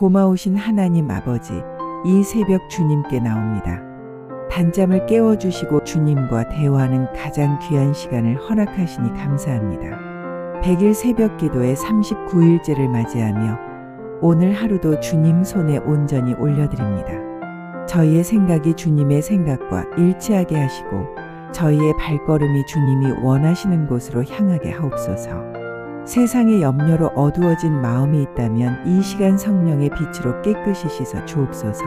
고마우신 하나님 아버지, 이 새벽 주님께 나옵니다. 단잠을 깨워주시고 주님과 대화하는 가장 귀한 시간을 허락하시니 감사합니다. 100일 새벽 기도의 39일째를 맞이하며 오늘 하루도 주님 손에 온전히 올려드립니다. 저희의 생각이 주님의 생각과 일치하게 하시고 저희의 발걸음이 주님이 원하시는 곳으로 향하게 하옵소서. 세상의 염려로 어두워진 마음이 있다면 이 시간 성령의 빛으로 깨끗이 씻어 주옵소서.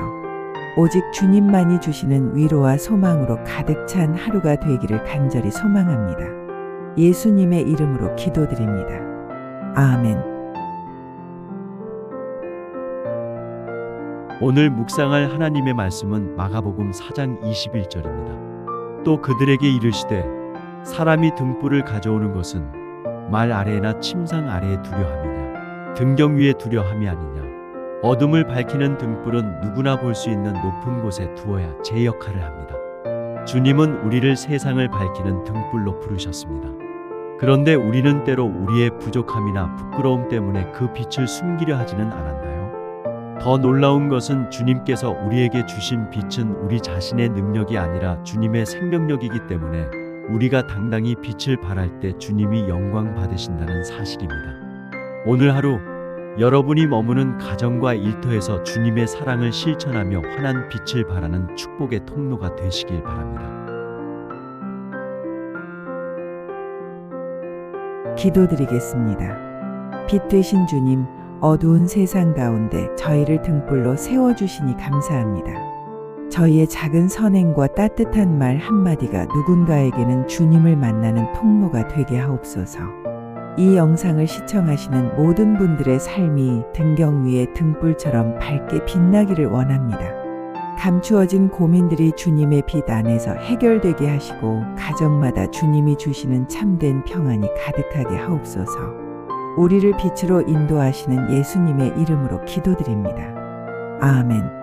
오직 주님만이 주시는 위로와 소망으로 가득 찬 하루가 되기를 간절히 소망합니다. 예수님의 이름으로 기도드립니다. 아멘. 오늘 묵상할 하나님의 말씀은 마가복음 4장 21절입니다. 또 그들에게 이르시되 사람이 등불을 가져오는 것은 말 아래나 침상 아래에 두려 함이냐 등경 위에 두려 함이 아니냐 어둠을 밝히는 등불은 누구나 볼 수 있는 높은 곳에 두어야 제 역할을 합니다. 주님은 우리를 세상을 밝히는 등불로 부르셨습니다. 그런데 우리는 때로 우리의 부족함이나 부끄러움 때문에 그 빛을 숨기려 하지는 않았나요? 더 놀라운 것은 주님께서 우리에게 주신 빛은 우리 자신의 능력이 아니라 주님의 생명력이기 때문에 우리가 당당히 빛을 발할 때 주님이 영광 받으신다는 사실입니다. 오늘 하루 여러분이 머무는 가정과 일터에서 주님의 사랑을 실천하며 환한 빛을 발하는 축복의 통로가 되시길 바랍니다. 기도드리겠습니다. 빛 되신 주님, 어두운 세상 가운데 저희를 등불로 세워주시니 감사합니다. 저희의 작은 선행과 따뜻한 말 한마디가 누군가에게는 주님을 만나는 통로가 되게 하옵소서. 이 영상을 시청하시는 모든 분들의 삶이 등경 위의 등불처럼 밝게 빛나기를 원합니다. 감추어진 고민들이 주님의 빛 안에서 해결되게 하시고 가정마다 주님이 주시는 참된 평안이 가득하게 하옵소서. 우리를 빛으로 인도하시는 예수님의 이름으로 기도드립니다. 아멘.